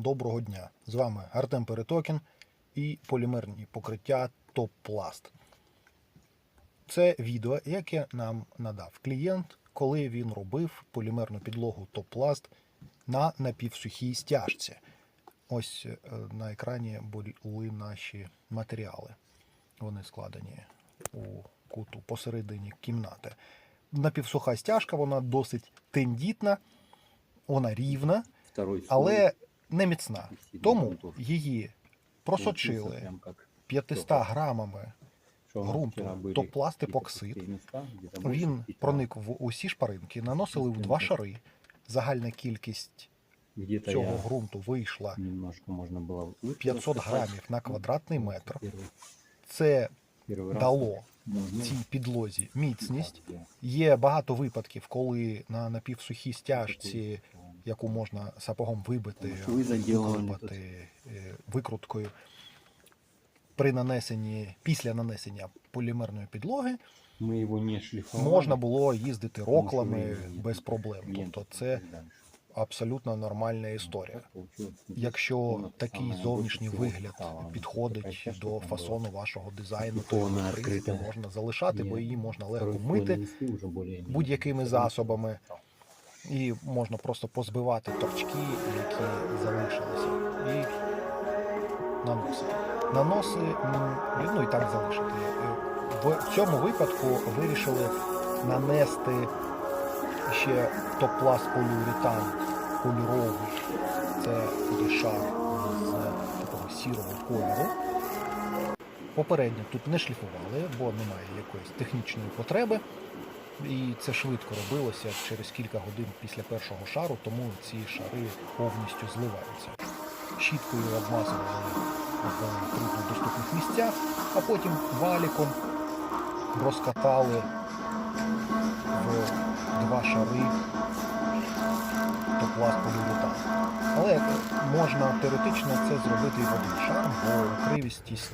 доброго дня! З вами Артем Перетокін і полімерні покриття Топ-Пласт. Це відео, яке нам надав клієнт, коли він робив полімерну підлогу Топ-Пласт на напівсухій стяжці. Ось е, на екрані були наші матеріали. Вони складені у куту посередині кімнати. Напівсуха стяжка, вона досить тендітна, вона рівна, Второй але не міцна. Сильно Тому грунтов. її Получился просочили прям как 500 тёплый. грамами. Что у нас грунту, вчера были то пласт какие-то епоксид. пустые места, где-то больше Він пяти, проник в усі шпаринки, наносили в два шари. Загальна кількість Где-то цього я ґрунту вийшла немножко можно было лучше 500 раскопать. грамів на квадратний метр. Первый, Це первый раз дало можно цій підлозі и міцність. так, да. Є багато випадків, коли на напівсухій стяжці, Такой, э, яку можна сапогом вибити, Тому що ви заділували викрутити, е, викруткою. При нанесенні, після нанесення полімерної підлоги Мы его не шлифовали. можна було їздити потому что роклами вы без проблем. клиент Тобто це и дальше. абсолютно нормальна історія. Так получилось. Якщо Комната такий самая зовнішній больше всего вигляд впитала. Такая підходить часть, до чтобы там фасону было. вашого дизайну, то Типу вона в принципі відкрита. можна залишати, бо Є. її можна Второй легко слой мити нанесли уже более-менее. будь-якими Всё равно засобами. і можна просто позбивати торчки, які залишилися, і наносити. Наноси, ну і так залишити. В цьому випадку вирішили нанести ще топ-пласт поліуретан кольоровий. Це буде шар з такого сірого кольору. Попередньо тут не шліфували, бо немає якоїсь технічної потреби. І це швидко робилося через кілька годин після першого шару, тому ці шари повністю зливаються. Щіткою обмазували в трудно доступних місцях, а потім валіком розкатали в два шари топласт поліуретан. Але можна теоретично це зробити і в один шар, бо кривістість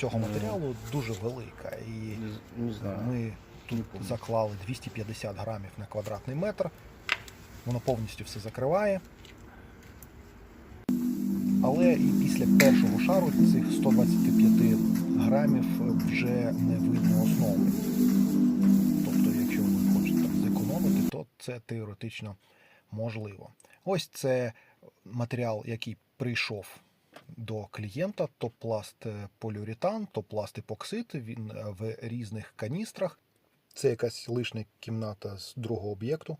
цього матеріалу дуже велика. І Не, не знаю. ми тут Не заклали 250 грамів на квадратний метр. Воно повністю все закриває. Але і після першого шару цих 125 грамів вже не видно основи. Тобто, якщо ви хочете там зекономити, то це теоретично можливо. Ось це матеріал, який прийшов до клієнта, то пласт е, поліуретан, топ-пласт епоксид. Він е, в різних каністрах. Це якась лишня кімната з другого об'єкту.